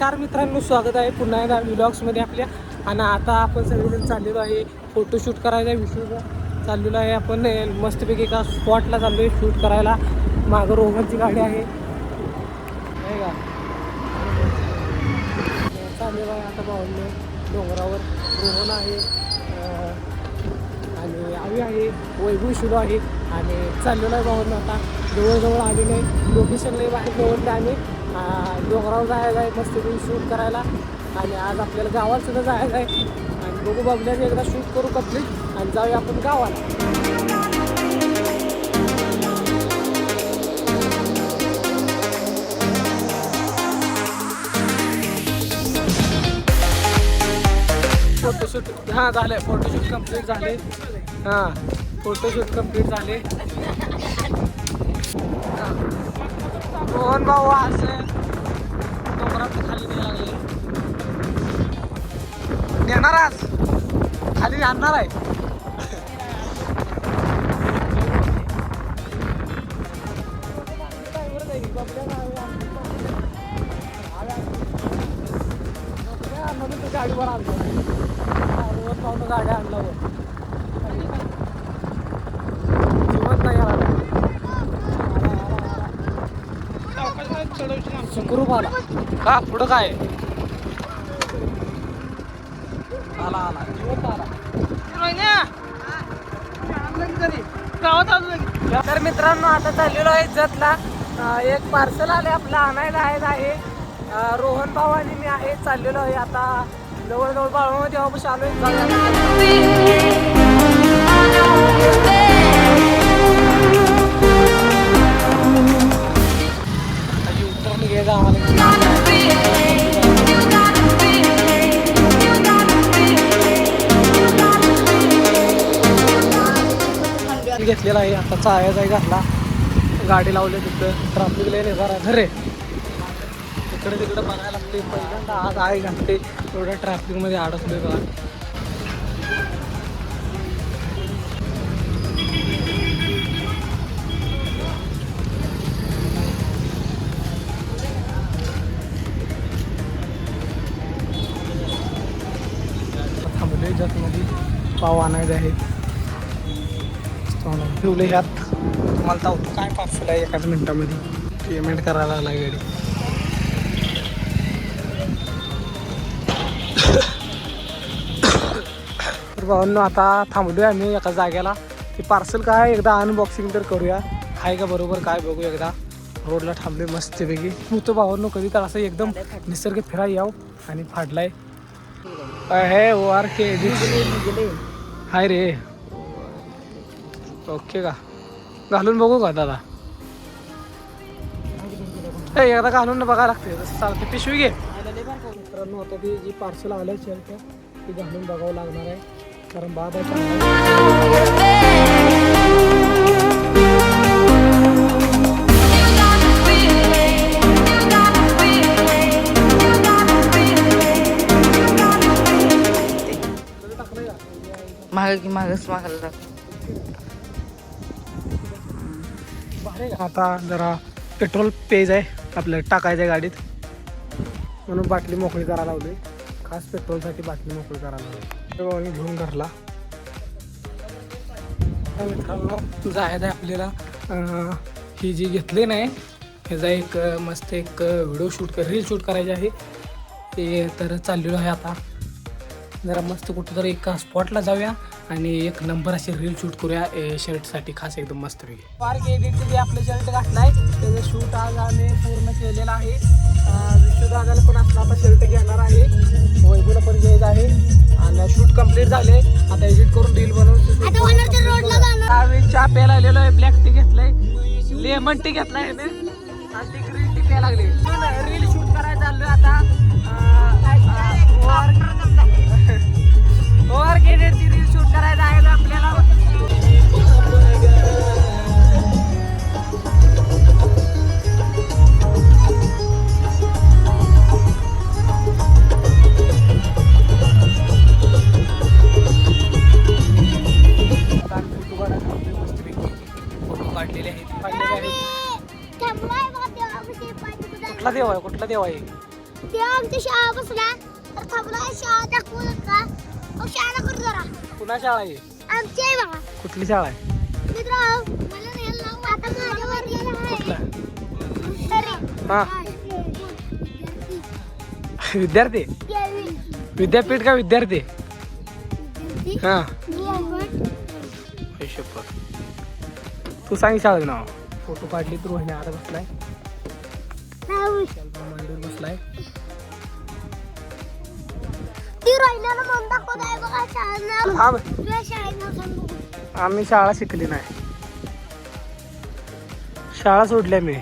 Car मित्रांनो स्वागत आहे पुन्हा एकदा व्लॉग्समध्ये आपल्या. आणि आता आपण सगळेजण चाललेलो आहे फोटोशूट करायला. विषय चाललेलो आहे आपण मस्तपैकी एका स्पॉटला चाललो आहे शूट करायला. मागं रोहनची गाडी आहे. नाही का? चाललेलो आहे आता भावने डोंगरावर. रोहन आहे आणि आवी आहे वैभव शिलो आहे. आणि चाललेलो आहे भावनं आता. जवळजवळ आलेलं आहे लोकेशनला बाहेर जवळ आम्ही डोंगरावर जायचं आहे मस्तपैकी शूट करायला. आणि आज आपल्याला गावातसुद्धा जायचं आहे. आणि बघू बघण्यात एकदा शूट करू कंप्लीट आणि जाऊया आपण गावाला. फोटोशूट हां झालं फोटोशूट कंप्लीट झाले. हां फोटोशूट कंप्लीट झाले. मोहन भाऊ असे डोंगरात खाली नाही लागले नेणार आज खाली आणणार आहे गाडीवर आणतो आला का? पुढं काय? आला आला. जिवंत आला तर मित्रांनो आता चाललेलो आहे जतला. एक पार्सल आले आपलं आणायला आहे आहे. रोहन भाऊ आणि मी आहे चाललेलो आहे आता. जवळजवळ बाळूमध्ये तेव्हापाशी घेतलेला आहे. आता चायाचा आहे घातला. गाडी लावली तिथं. ट्राफिक लेन जरा घरे इकडे तिकडे बघायला लागते पहिल्यांदा आज आहे घालते एवढ्या ट्रॅफिकमध्ये अडकले बघा. थांबले जतमध्ये. पाव आणायचे आहे ठेवले ह्यात तुम्हाला तावतो काय पार्सल आहे एकाच मिनिटामध्ये. पेमेंट करायला आला गाडी तर भावांनो आता थांबलोय आम्ही एका जागेला. ते पार्सल काय एकदा अनबॉक्सिंग तर करूया. आहे का बरोबर काय बघू एकदा. रोडला थांबलोय मस्तपैकी. तू तो भावांनो कधी तर असं एकदम निसर्ग फिराय याव आणि फाडलाय. हे ओ आर के हाय रे. ओके का? घालून बघू का दादा? ए एकदा घालून बघा लागते. तसं चालते पिशवी घे. मित्रांनो आता ती जी पार्सल आलं शर्ट ती घालून बघावं लागणार आहे. कारण बाबा चांगला. माग की मागच मागायला लागतो. आता जरा पेट्रोल पेज आहे आपलं टाकायचं आहे गाडीत. म्हणून बाटली मोकळी करायला लावली. खास पेट्रोलसाठी बाटली मोकळी करायला लावली. ते घेऊन घरला. मित्रांनो जायचं आहे आपल्याला. ही जी घेतली नाही ह्याचा एक मस्त एक व्हिडिओ शूट कर रील शूट करायची आहे. ते तर चाललेलो आहे आता. जरा मस्त कुठेतरी एका स्पॉटला जाऊया. आणि एक नंबर अशी रील शूट करूया. शर्टसाठी खास एकदम मस्त पार्क एडिटचं जे आपलं शर्ट घातलाय. त्याचं शूट आज आम्ही पूर्ण केलेलं आहे. विश्वदादाला पण असला आता शर्ट घेणार आहे. वैभवला पण घ्यायचं आहे. आणि शूट कंप्लीट झाले. आता एडिट करून रील बनवून आम्ही चहा प्यायला आलेलो आहे. ब्लॅक टी घेतलाय. लेमन टी घेतलाय. आणि ती ग्रीन टी प्यायला लागली. रील कुठला देव आहे? कुठला देव आहे? शाळा बसला. तर थांबला शाळा दाखवू नका. मग शाळा कर जरा. पुन्हा शाळा आहे? आमची आहे बघा. कुठली शाळा आहे? मित्र मला नाही नाव आता माझ्यावर गेलं कुठला? आहे हा. विद्यार्थी? विद्यापीठ का विद्यार्थी? हा. तू सांग शाळेत नाव. फोटो काढली तर रोहिणी आता बसलाय. दाखवत आहे बघा तुझ्या शाळेत. आम्ही शाळा शिकली नाही. शाळा सोडल्या मी.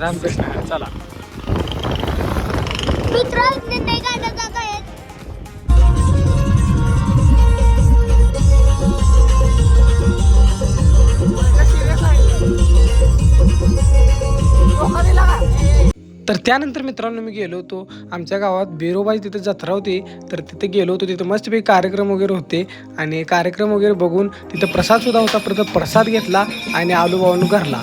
रामकृष्ण चला. मित्र इथले तर त्यानंतर मित्रांनो मी गेलो होतो. आमच्या गावात बेरोबाई तिथे जत्रा होती. तर तिथे गेलो होतो. तिथे मस्तपैकी कार्यक्रम वगैरे होते. आणि कार्यक्रम वगैरे बघून तिथं प्रसादसुद्धा होता. परत प्रसाद घेतला आणि आलू भावानू घरला.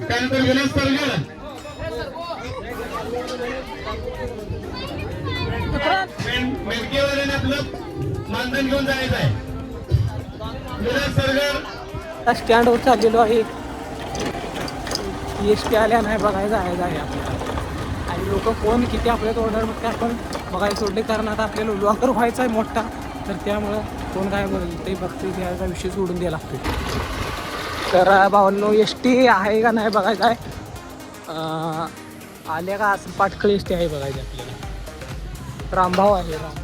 त्यानंतर विलास सरगर आपलं मानधन घेऊन जायचं आहे. विलास स्टँडवर चाललेलो आहे एस टी आल्या नाही बघायचं आहे जाय आपल्याला आणि लोक कोण किती आपल्यात ऑर्डर मग ते आपण बघायला सोडले कारण आता आपल्याला लॉकर व्हायचा आहे मोठा. तर त्यामुळं कोण काय बोलेल ते बघते त्याचा विषय सोडून द्यायला लागतो तर भावांनो एस टी आहे का नाही बघायचं आहे. आल्या का असं पाटखळ एस टी आहे बघायची आपल्याला. रामभाव आहे रामभाव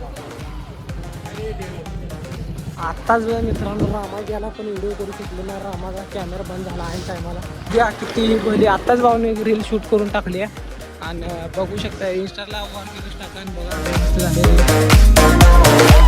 आत्ताच मित्रांनो रामा गेला पण व्हिडिओ करू शकलो ना रामाचा कॅमेरा बंद झाला आहे टायमाला. द्या किती भली आत्ताच भावने एक रील शूट करून टाकली आहे. आणि बघू शकता इंस्टाला वन टाका आणि बघा. झाले